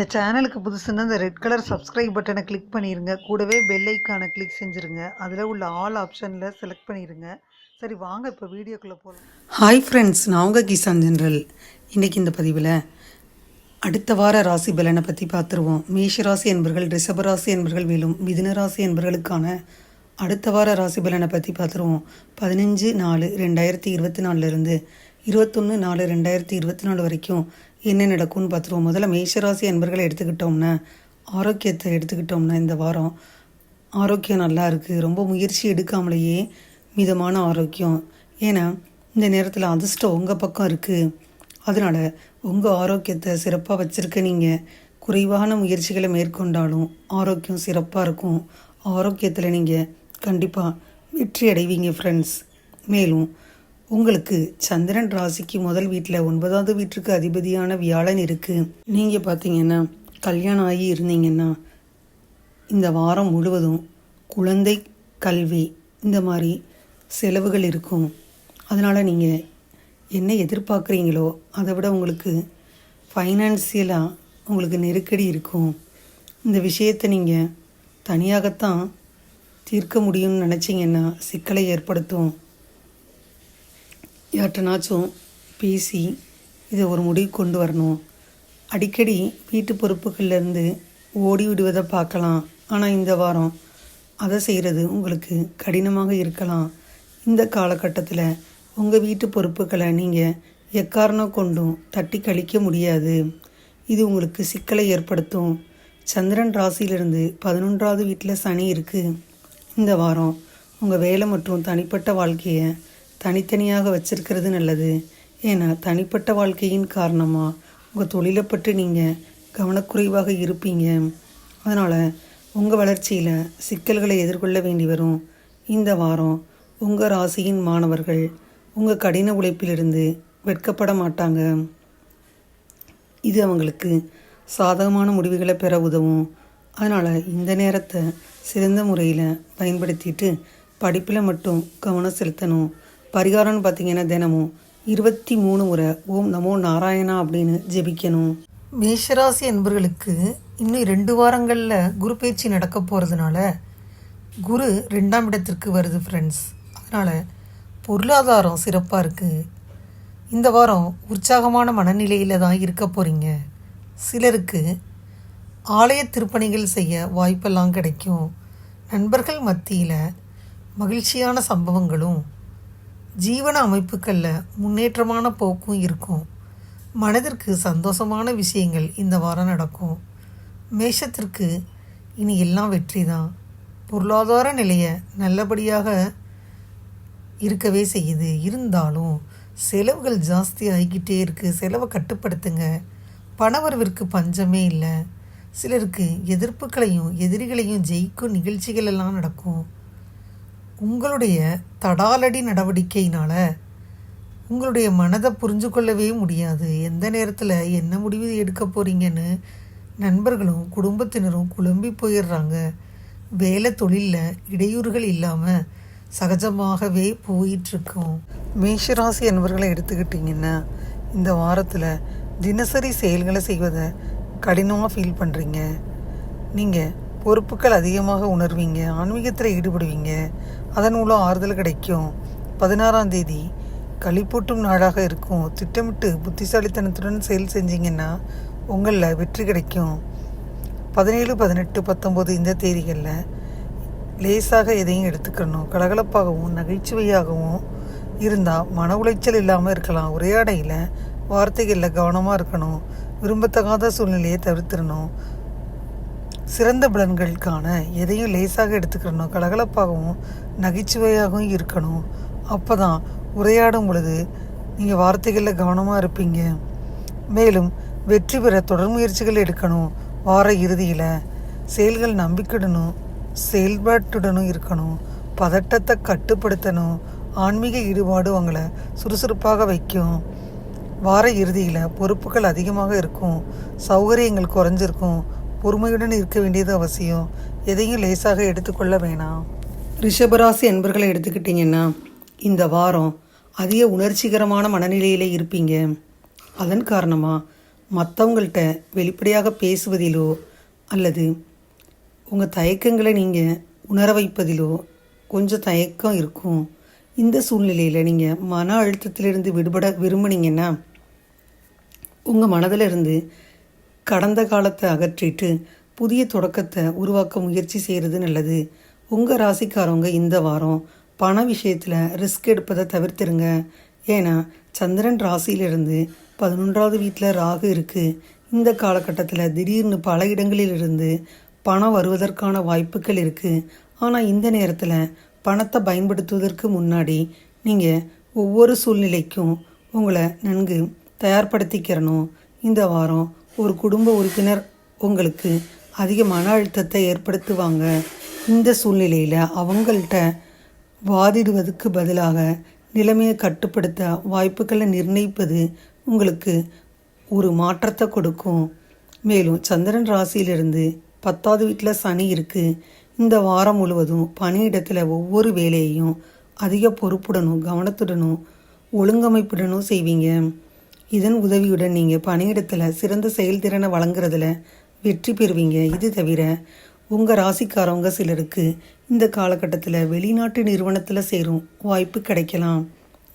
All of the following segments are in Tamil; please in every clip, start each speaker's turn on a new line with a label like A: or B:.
A: இந்த சேனலுக்கு புதுசுன்னா இந்த ரெட் கலர் சப்ஸ்கிரைப் பட்டனை கிளிக் பண்ணிடுங்க கூடவே பெல் ஐக்கானை கிளிக் செஞ்சுருங்க. அதில் உள்ள ஆல் ஆப்ஷனில் செலக்ட் பண்ணிடுங்க சரி வாங்க இப்போ வீடியோக்குள்ளே போகலாம்
B: ஹாய் ஃப்ரெண்ட்ஸ் நான் உங்கள் கிசான் ஜென்ரல். இன்றைக்கி இந்த பதிவில் அடுத்த வார ராசி பலனை பற்றி பார்த்துருவோம். மேஷ ராசி என்பர்கள் ரிஷப ராசி என்பர்கள் மேலும் மிதுன ராசி என்பர்களுக்கான அடுத்த வார ராசி பலனை பற்றி பார்த்துருவோம். பதினஞ்சு நாலு ரெண்டாயிரத்தி இருபத்தி நாலுலேருந்து இருபத்தொன்று நாலு ரெண்டாயிரத்தி இருபத்தி நாலு வரைக்கும் என்ன நடக்கும்னு பார்த்துருவோம். முதல்ல மேஷராசி அன்பர்களை என்பர்களை எடுத்துக்கிட்டோம்னா ஆரோக்கியத்தை எடுத்துக்கிட்டோம்னா இந்த வாரம் ஆரோக்கியம் நல்லா இருக்குது ரொம்ப முயற்சி எடுக்காமலேயே மிதமான ஆரோக்கியம். ஏன்னா இந்த நேரத்தில் அதிர்ஷ்டம் உங்கள் பக்கம் இருக்குது அதனால் உங்கள் ஆரோக்கியத்தை சிறப்பாக வச்சுருக்க நீங்கள் குறைவான முயற்சிகளை மேற்கொண்டாலும் ஆரோக்கியம் சிறப்பாக இருக்கும். ஆரோக்கியத்தில் நீங்கள் கண்டிப்பாக வெற்றி அடைவீங்க ஃப்ரெண்ட்ஸ் மேலும் உங்களுக்கு சந்திரன் ராசிக்கு முதல் வீட்டில் ஒன்பதாவது வீட்டுக்கு அதிபதியான வியாழன் இருக்குது நீங்கள் பார்த்தீங்கன்னா கல்யாணம் ஆகி இருந்தீங்கன்னா இந்த வாரம் முழுவதும் குழந்தை கல்வி இந்த மாதிரி செலவுகள் இருக்கும். அதனால் நீங்கள் என்ன எதிர்பார்க்குறீங்களோ அதை விட உங்களுக்கு ஃபைனான்சியலாக உங்களுக்கு நெருக்கடி இருக்கும். இந்த விஷயத்தை நீங்கள் தனியாகத்தான் தீர்க்க முடியும்னு நினச்சிங்கன்னா சிக்கலை ஏற்படுத்தும். யார்ட்டனாச்சும் பேசி இதை ஒரு முடிவு கொண்டு வரணும். அடிக்கடி வீட்டு பொறுப்புகள்லேருந்து ஓடி விடுவதை பார்க்கலாம். ஆனால் இந்த வாரம் அதை செய்கிறது உங்களுக்கு கடினமாக இருக்கலாம். இந்த காலகட்டத்தில் உங்கள் வீட்டு பொறுப்புகளை நீங்கள் எக்காரணம் கொண்டும் தட்டி கழிக்க முடியாது. இது உங்களுக்கு சிக்கலை ஏற்படுத்தும். சந்திரன் ராசியிலிருந்து பதினொன்றாவது வீட்டில் சனி இருக்குது இந்த வாரம் உங்கள் வேலை மற்றும் தனிப்பட்ட வாழ்க்கையை தனித்தனியாக வச்சிருக்கிறது நல்லது. ஏன்னா தனிப்பட்ட வாழ்க்கையின் காரணமாக உங்கள் தொழிலை பற்றி நீங்கள் கவனக்குறைவாக இருப்பீங்க. அதனால் உங்கள் வளர்ச்சியில் சிக்கல்களை எதிர்கொள்ள வேண்டி வரும். இந்த வாரம் உங்கள் ராசியின் மாணவர்கள் உங்கள் கடின உழைப்பிலிருந்து வெட்கப்பட மாட்டாங்க. இது அவங்களுக்கு சாதகமான முடிவுகளை பெற உதவும். அதனால் இந்த நேரத்தை சிறந்த முறையில் பயன்படுத்திட்டு படிப்பில் மட்டும் கவனம் செலுத்தணும். பரிகாரம்னு பார்த்தீங்கன்னா தினமும் இருபத்தி மூணு முறை ஓம் நமோ நாராயணா அப்படின்னு ஜெபிக்கணும்.
A: மேஷராசி என்பர்களுக்கு இன்னும் ரெண்டு வாரங்களில் குரு பயிற்சி நடக்க போகிறதுனால குரு ரெண்டாம் இடத்திற்கு வருது ஃப்ரெண்ட்ஸ் அதனால் பொருளாதாரம் சிறப்பாக இருக்குது இந்த வாரம் உற்சாகமான மனநிலையில் தான் இருக்க போகிறீங்க சிலருக்கு ஆலய திருப்பணிகள் செய்ய வாய்ப்பெல்லாம் கிடைக்கும். நண்பர்கள் மத்தியில் மகிழ்ச்சியான சம்பவங்களும் ஜீவன அமைப்புகளில் முன்னேற்றமான போக்கும் இருக்கும். மனதிற்கு சந்தோஷமான விஷயங்கள் இந்த வாரம் நடக்கும். மேஷத்திற்கு இனி எல்லாம் வெற்றி தான். பொருளாதார நிலையை நல்லபடியாக இருக்கவே செய்யுது. இருந்தாலும் செலவுகள் ஜாஸ்தி ஆகிக்கிட்டே இருக்குது செலவை கட்டுப்படுத்துங்க. பணவரவிற்கு பஞ்சமே இல்லை. சிலருக்கு எதிர்ப்புகளையும் எதிரிகளையும் ஜெயிக்கும் நிகழ்ச்சிகள் எல்லாம் நடக்கும். உங்களுடைய தடாலடி நடவடிக்கையினால் உங்களுடைய மனதை புரிஞ்சு கொள்ளவே முடியாது. எந்த நேரத்தில் என்ன முடிவு எடுக்க போகிறீங்கன்னு நண்பர்களும் குடும்பத்தினரும் குழம்பி போயிடுறாங்க. வேலை தொழிலில் இடையூறுகள் இல்லாமல் சகஜமாகவே போயிட்டுருக்கோம்.
B: மேஷராசி என்பவர்களை எடுத்துக்கிட்டிங்கன்னா இந்த வாரத்தில் தினசரி செயல்களை செய்வதை கடினமாக ஃபீல் பண்ணுறீங்க நீங்கள் பொறுப்புகள் அதிகமாக உணர்வீங்க ஆன்மீகத்தில் ஈடுபடுவீங்க அதன் மூலம் ஆறுதல் கிடைக்கும். பதினாறாம் தேதி களிப்பூட்டும் நாளாக இருக்கும். திட்டமிட்டு புத்திசாலித்தனத்துடன் செயல் செஞ்சீங்கன்னா உங்களில் வெற்றி கிடைக்கும். பதினேழு பதினெட்டு பத்தொம்போது இந்த தேதிகளில் லேசாக எதையும் எடுத்துக்கணும். கலகலப்பாகவும் நகைச்சுவையாகவும் இருந்தால் மன உளைச்சல் இல்லாமல் இருக்கலாம். உரையாடையில் வார்த்தைகளில் கவனமாக இருக்கணும். விரும்பத்தகாத சூழ்நிலையை தவிர்த்திடணும். சிறந்த பலன்களுக்கான எதையும் லேசாக எடுத்துக்கிறணும் கலகலப்பாகவும் நகைச்சுவையாகவும் இருக்கணும். அப்போ தான் உரையாடும் பொழுது நீங்கள் வார்த்தைகளில் கவனமாக இருப்பீங்க. மேலும் வெற்றி பெற தொடர் முயற்சிகள் எடுக்கணும் வார இறுதியில். செயல்கள் நம்பிக்கையுடனும் செயல்பாட்டுடனும் இருக்கணும். பதட்டத்தை கட்டுப்படுத்தணும். ஆன்மீக ஈடுபாடு உங்களை சுறுசுறுப்பாக வைக்கும். வார இறுதியில் பொறுப்புகள் அதிகமாக இருக்கும். சௌகரியங்கள் குறைஞ்சிருக்கும். பொறுமையுடன் இருக்க வேண்டியது அவசியம். எதையும் லேசாக எடுத்துக்கொள்ள வேணாம். ரிஷபராசி என்பர்களை எடுத்துக்கிட்டிங்கன்னா இந்த வாரம் அதிக உணர்ச்சிகரமான மனநிலையில் இருப்பீங்க. அதன் காரணமாக மற்றவங்கள்ட்ட வெளிப்படையாக பேசுவதிலோ அல்லது உங்கள் தயக்கங்களை நீங்கள் உணர வைப்பதிலோ கொஞ்சம் தயக்கம் இருக்கும். இந்த சூழ்நிலையில் நீங்கள் மன அழுத்தத்திலிருந்து விடுபட விரும்புனீங்கன்னா உங்கள் மனதிலிருந்து இருந்து கடந்த காலத்தை அகற்றிட்டு புதிய தொடக்கத்தை உருவாக்க முயற்சி செய்கிறது நல்லது. உங்கள் ராசிக்காரவங்க இந்த வாரம் பண விஷயத்தில் ரிஸ்க் எடுப்பதை தவிர்த்துருங்க. ஏன்னா சந்திரன் ராசியிலிருந்து பதினொன்றாவது வீட்டில் ராகு இருக்குது இந்த காலகட்டத்தில் திடீர்னு பல இடங்களிலிருந்து பணம் வருவதற்கான வாய்ப்புகள் இருக்குது ஆனால் இந்த நேரத்தில் பணத்தை பயன்படுத்துவதற்கு முன்னாடி நீங்கள் ஒவ்வொரு சூழ்நிலைக்கும் உங்களை நன்கு தயார்படுத்திக்கிறணும். இந்த வாரம் ஒரு குடும்ப உறுப்பினர் உங்களுக்கு அதிக மன அழுத்தத்தை ஏற்படுத்துவாங்க. இந்த சூழ்நிலையில் அவங்கள்ட்ட வாதிடுவதற்கு பதிலாக நிலைமையை கட்டுப்படுத்த வாய்ப்புகளை நிர்ணயிப்பது உங்களுக்கு ஒரு மாற்றத்தை கொடுக்கும். மேலும் சந்திரன் ராசியிலிருந்து பத்தாவது வீட்டில் சனி இருக்குது இந்த வாரம் முழுவதும் பணியிடத்தில் ஒவ்வொரு வேலையையும் அதிக பொறுப்புடனும் கவனத்துடனும் ஒழுங்கமைப்புடனும் செய்வீங்க. இதன் உதவியுடன் நீங்கள் பணியிடத்தில் சிறந்த செயல்திறனை வழங்குறதுல வெற்றி பெறுவீங்க. இது தவிர உங்கள் ராசிக்காரவங்க சிலருக்கு இந்த காலகட்டத்தில் வெளிநாட்டு நிறுவனத்தில் சேரும் வாய்ப்பு கிடைக்கலாம்.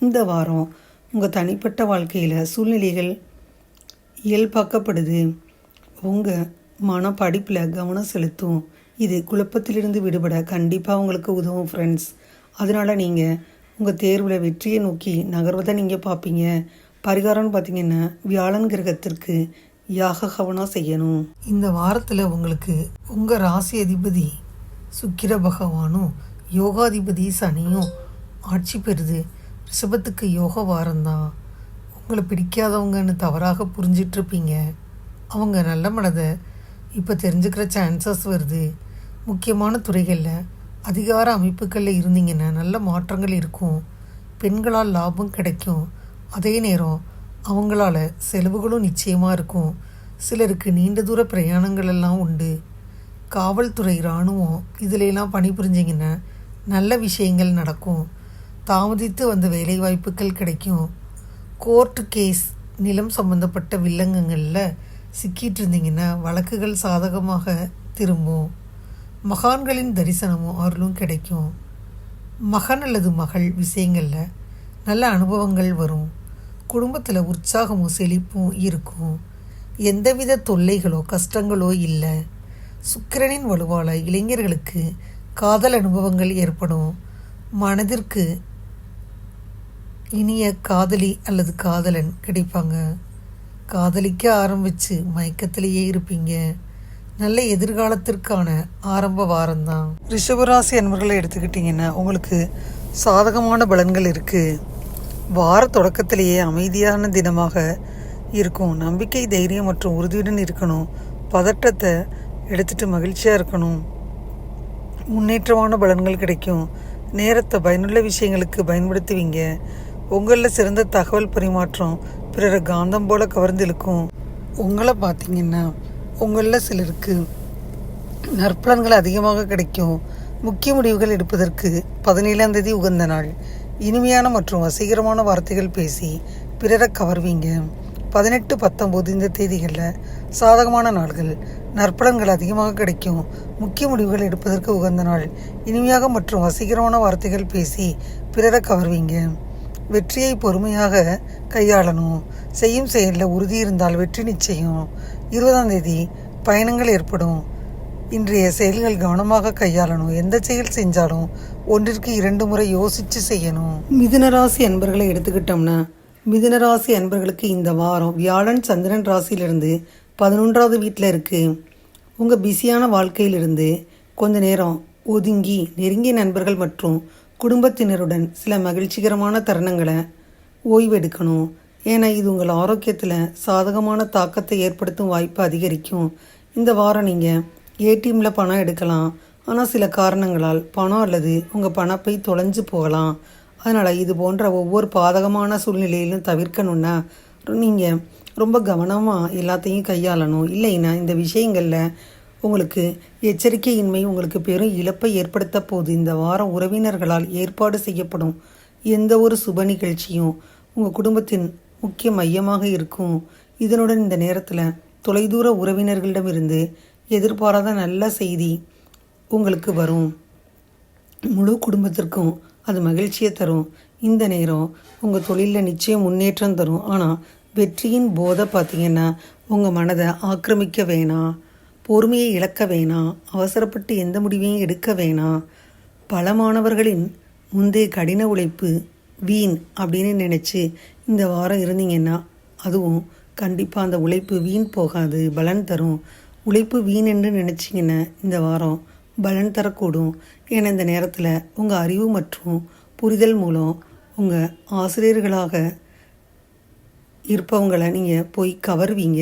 B: இந்த வாரம் உங்கள் தனிப்பட்ட வாழ்க்கையில் சூழ்நிலைகள் இயல்பாக்கப்படுது. உங்கள் மன படிப்பில் கவனம் செலுத்தும். இது குழப்பத்திலிருந்து விடுபட கண்டிப்பாக உங்களுக்கு உதவும் ஃப்ரெண்ட்ஸ் அதனால் நீங்கள் உங்கள் தேர்வில் வெற்றியை நோக்கி நகர்வதை நீங்கள் பார்ப்பீங்க. பரிகாரம்னு பார்த்தீங்கன்னா வியாழன் கிரகத்திற்கு யாக கவனம் செய்யணும். இந்த வாரத்தில் உங்களுக்கு உங்கள் ராசி அதிபதி சுக்கிர பகவானும் யோகாதிபதி சனியும் ஆட்சி பெறுது. ரிஷபத்துக்கு யோக வாரம்தான். உங்களை பிடிக்காதவங்கன்னு தவறாக புரிஞ்சிட்ருப்பீங்க. அவங்க நல்ல மனதை இப்போ தெரிஞ்சுக்கிற சான்சஸ் வருது. முக்கியமான துறைகளில் அதிகார அமைப்புகளில் இருந்தீங்கன்னா நல்ல மாற்றங்கள் இருக்கும். பெண்களால் லாபம் கிடைக்கும். அதே நேரம் அவங்களால செலவுகளும் நிச்சயமாக இருக்கும். சிலருக்கு நீண்ட தூர பிரயாணங்கள் எல்லாம் உண்டு. காவல்துறை இராணுவம் இதிலெல்லாம் பணிபுரிஞ்சிங்கன்னா நல்ல விஷயங்கள் நடக்கும். தாமதித்து வந்த வேலைவாய்ப்புகள் கிடைக்கும். கோர்ட்டு கேஸ் நிலம் சம்பந்தப்பட்ட வில்லங்கங்களில் சிக்கிட்டு இருந்தீங்கன்னா வழக்குகள் சாதகமாக திரும்பும். மகான்களின் தரிசனமும் அருளும் கிடைக்கும். மகன் அல்லது மகள் விஷயங்களில் நல்ல அனுபவங்கள் வரும். குடும்பத்தில் உற்சாகமும் செழிப்பும் இருக்கும். எந்தவித தொல்லைகளோ கஷ்டங்களோ இல்லை. சுக்கிரனின் வலுவால இளைஞர்களுக்கு காதல் அனுபவங்கள் ஏற்படும். மனதிற்கு இனிய காதலி அல்லது காதலன் கிடைப்பாங்க. காதலிக்க ஆரம்பித்து மயக்கத்திலேயே இருப்பீங்க. நல்ல எதிர்காலத்திற்கான ஆரம்ப வாரம்தான். ரிஷபராசி அன்பர்களை எடுத்துக்கிட்டிங்கன்னா உங்களுக்கு சாதகமான பலன்கள் இருக்குது வார தொடக்கத்திலேயே அமைதியான தினமாக இருக்கும். நம்பிக்கை தைரியம் மற்றும் உறுதியுடன் இருக்கணும். பதட்டத்தை எடுத்துட்டு மகிழ்ச்சியாக இருக்கணும். முன்னேற்றமான பலன்கள் கிடைக்கும். நேரத்தை பயனுள்ள விஷயங்களுக்கு பயன்படுத்துவீங்க. உங்களில் சிறந்த தகவல் பரிமாற்றம் பிறரை காந்தம் போல கவர்ந்திருக்கும் உங்களை பார்த்தீங்கன்னா உங்களில் சிலருக்கு நற்பலன்கள் அதிகமாக கிடைக்கும். முக்கிய முடிவுகள் எடுப்பதற்கு பதினேழாம் தேதி உகந்த நாள். இனிமையான மற்றும் வசீகரமான வார்த்தைகள் பேசி பிறரை கவர்வீங்க. பதினெட்டு பத்தொம்போது இந்த தேதிகளில் சாதகமான நாள்கள். நற்பலன்கள் அதிகமாக கிடைக்கும். முக்கிய முடிவுகள் எடுப்பதற்கு உகந்த நாள். இனிமையாக மற்றும் வசீகரமான வார்த்தைகள் பேசி பிறரை கவர்வீங்க. வெற்றியை பொறுமையாக கையாளணும். செய்யும் செயலில் உறுதி இருந்தால் வெற்றி நிச்சயம். இருபதாம் தேதி பயணங்கள் ஏற்படும். இன்றைய செயல்கள் கவனமாக கையாளணும். எந்த செயல் செஞ்சாலும் ஒன்றிற்கு இரண்டு முறை யோசித்து செய்யணும். மிதுனராசி அன்பர்களை எடுத்துக்கிட்டோம்னா மிதுனராசி அன்பர்களுக்கு இந்த வாரம் வியாழன் சந்திரன் ராசியிலிருந்து பதினொன்றாவது வீட்டில் இருக்குது உங்கள் பிஸியான வாழ்க்கையிலிருந்து கொஞ்ச நேரம் ஒதுங்கி நெருங்கிய நண்பர்கள் மற்றும் குடும்பத்தினருடன் சில மகிழ்ச்சிகரமான தருணங்களை ஓய்வெடுக்கணும். ஏன்னா இது உங்கள் ஆரோக்கியத்தில் சாதகமான தாக்கத்தை ஏற்படுத்தும் வாய்ப்பு அதிகரிக்கும். இந்த வாரம் நீங்கள் ஏடிஎம்மில் பணம் எடுக்கலாம். ஆனால் சில காரணங்களால் பணம் அல்லது உங்கள் பணப்பை தொலைஞ்சு போகலாம். அதனால் இது போன்ற ஒவ்வொரு பாதகமான சூழ்நிலையிலும் தவிர்க்கணுன்னா நீங்கள் ரொம்ப கவனமாக எல்லாத்தையும் கையாளணும். இல்லைன்னா இந்த விஷயங்களில் உங்களுக்கு எச்சரிக்கையின்மை உங்களுக்கு பெரும் இழப்பை ஏற்படுத்த போது இந்த வாரம் உறவினர்களால் ஏற்பாடு செய்யப்படும் எந்த ஒரு சுப நிகழ்ச்சியும் உங்கள் குடும்பத்தின் முக்கிய மையமாக இருக்கும். இதனுடன் இந்த நேரத்தில் தொலைதூர உறவினர்களிடமிருந்து எதிர்பாராத நல்ல செய்தி உங்களுக்கு வரும். முழு குடும்பத்திற்கும் அது மகிழ்ச்சியை தரும். இந்த நேரம் உங்கள் தொழிலில் நிச்சயம் முன்னேற்றம் தரும். ஆனால் வெற்றியின் போதை பார்த்தீங்கன்னா உங்கள் மனதை ஆக்கிரமிக்க வேணாம் பொறுமையை இழக்க வேணாம் அவசரப்பட்டு எந்த முடிவையும் எடுக்க வேணாம் பல மாணவர்களின் முந்தைய கடின உழைப்பு வீண் அப்படின்னு நினச்சி இந்த வாரம் இருந்தீங்கன்னா அதுவும் கண்டிப்பாக அந்த உழைப்பு வீண் போகாது. பலன் தரும். உழைப்பு வீணென்று நினச்சிங்கன்னா இந்த வாரம் பலன் தரக்கூடும். ஏன்னா இந்த நேரத்தில் உங்கள் அறிவு மற்றும் புரிதல் மூலம் உங்கள் ஆசிரியர்களாக இருப்பவங்களை நீங்கள் போய் கவர்வீங்க.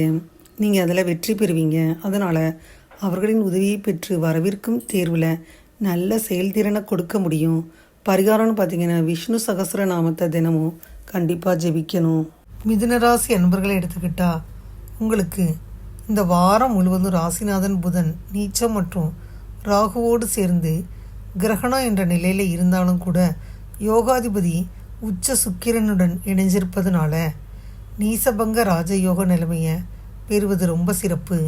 B: நீங்கள் அதில் வெற்றி பெறுவீங்க. அதனால் அவர்களின் உதவியை பெற்று வரவிருக்கும் தேர்வில் நல்ல செயல்திறனை கொடுக்க முடியும். பரிகாரம்னு பார்த்தீங்கன்னா விஷ்ணு சகஸ்ரநாமத்தை தினமும் கண்டிப்பாக ஜெபிக்கணும். மிதுனராசி அன்பர்களை எடுத்துக்கிட்டால் உங்களுக்கு இந்த வாரம் முழுவதும் ராசிநாதன் புதன் நீச்சம் மற்றும் ராகுவோடு சேர்ந்து கிரகணம் என்ற நிலையில் இருந்தாலும் கூட யோகாதிபதி உச்ச சுக்கிரனுடன் இணைஞ்சிருப்பதனால நீசபங்க ராஜயோக நிலைமையை பெறுவது ரொம்ப சிறப்பு.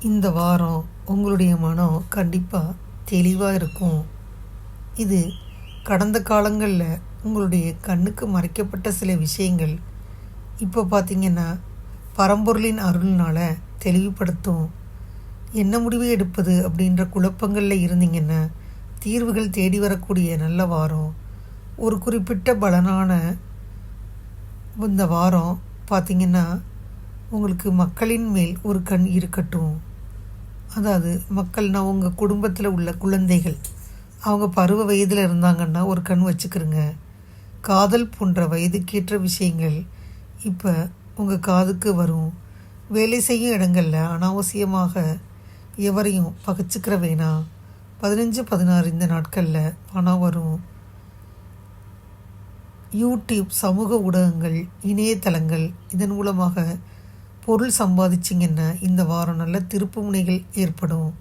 B: இந்த வாரம் உங்களுடைய மனம் கண்டிப்பாக தெளிவாக இருக்கும். இது கடந்த காலங்களில் உங்களுடைய கண்ணுக்கு மறைக்கப்பட்ட சில விஷயங்கள். இப்போ பார்த்தீங்கன்னா பரம்பொருளின் அருள்னால தெளிவுபடுத்தும். என்ன முடிவு எடுப்பது அப்படின்ற குழப்பங்களில் இருந்தீங்கன்னா தீர்வுகள் தேடி வரக்கூடிய நல்ல வாரம். ஒரு குறிப்பிட்ட பலனான இந்த வாரம் பார்த்தீங்கன்னா உங்களுக்கு மக்களின் மேல் ஒரு கண் இருக்கட்டும். அதாவது மக்கள்னா உங்கள் குடும்பத்தில் உள்ள குழந்தைகள் அவங்க பருவ வயதில் இருந்தாங்கன்னா ஒரு கண் வச்சுக்கிறோங்க காதல் போன்ற வயதுக்கேற்ற விஷயங்கள் இப்போ உங்கள் காதுக்கு வரும். வேலை செய்யும் இடங்களில் அனாவசியமாக எவரையும் பகைச்சிக்கிற வேணாம் பதினஞ்சு பதினாறு இந்த நாட்களில் பணம் வரும். யூடியூப் சமூக ஊடகங்கள் இணையதளங்கள் இதன் மூலமாக பொருள் சம்பாதிச்சிங்கன்னா இந்த வாரம் நல்ல திருப்பு முனைகள் ஏற்படும்.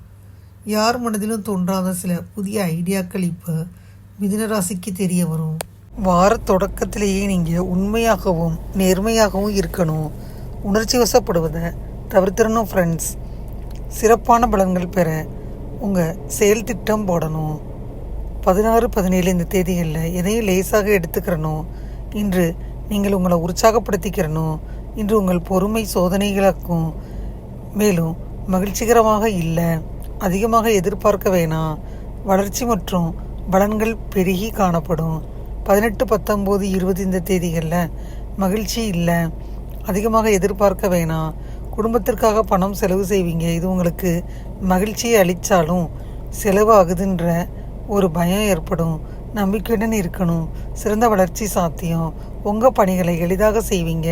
B: யார் மனதிலும் தோன்றாத சில புதிய ஐடியாக்கள் இப்போ மிதுனராசிக்கு தெரிய வரும். வார தொடக்கத்திலேயே நீங்கள் உண்மையாகவும் நேர்மையாகவும் இருக்கணும். உணர்ச்சி வசப்படுவதை தவிர்த்திடணும் ஃப்ரெண்ட்ஸ் சிறப்பான பலன்கள் பெற உங்கள் செயல் திட்டம் போடணும். பதினாறு பதினேழு இந்த தேதிகளில் எதையும் லேசாக எடுத்துக்கிறனும் இன்று நீங்கள் உங்களை உற்சாகப்படுத்திக்கிறனும் இன்று உங்கள் பொறுமை சோதனைகளுக்கும். மேலும் மகிழ்ச்சிகரமாக இல்லை அதிகமாக எதிர்பார்க்க வேணாம். வளர்ச்சி மற்றும் பலன்கள் பெருகி காணப்படும். பதினெட்டு பத்தொம்போது இருபது இந்த தேதிகளில் மகிழ்ச்சி இல்லை அதிகமாக எதிர்பார்க்க வேணாம் குடும்பத்திற்காக பணம் செலவு செய்வீங்க. இது உங்களுக்கு மகிழ்ச்சியை அளித்தாலும் செலவாகுதுன்ற ஒரு பயம் ஏற்படும். நம்பிக்கையுடன் இருக்கணும். சிறந்த வளர்ச்சி சாத்தியம். உங்கள் பணிகளை எளிதாக செய்வீங்க.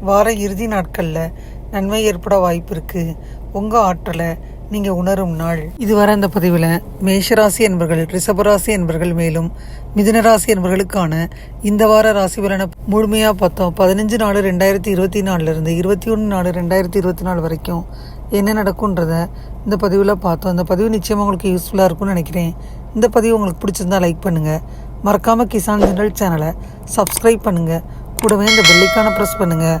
B: வார இறுதி நாட்களில் நன்மை ஏற்பட வாய்ப்பு இருக்குது உங்கள் ஆற்றலை நீங்கள் உணரும் நாள். இதுவரை அந்த பதிவில் மேஷராசி என்பர்கள் ரிஷபராசி என்பர்கள் மேலும் மிதுனராசி என்பர்களுக்கான இந்த வார ராசி பலனை முழுமையாக பார்த்தோம். பதினஞ்சு நாலு ரெண்டாயிரத்தி இருபத்தி நாலுலேருந்து இருபத்தி ஒன்று நாலு ரெண்டாயிரத்தி இருபத்தி நாலு வரைக்கும் என்ன நடக்குன்றத இந்த பதிவில் பார்த்தோம். இந்த பதிவு நிச்சயமாக உங்களுக்கு யூஸ்ஃபுல்லாக இருக்கும்னு நினைக்கிறேன். இந்த பதிவு உங்களுக்கு பிடிச்சிருந்தா லைக் பண்ணுங்கள் மறக்காமல் கிசான் ஜெனரல் சேனலை சப்ஸ்கிரைப் பண்ணுங்கள் கூடவே இந்த பெல்லைக்கான ப்ரெஸ் பண்ணுங்கள்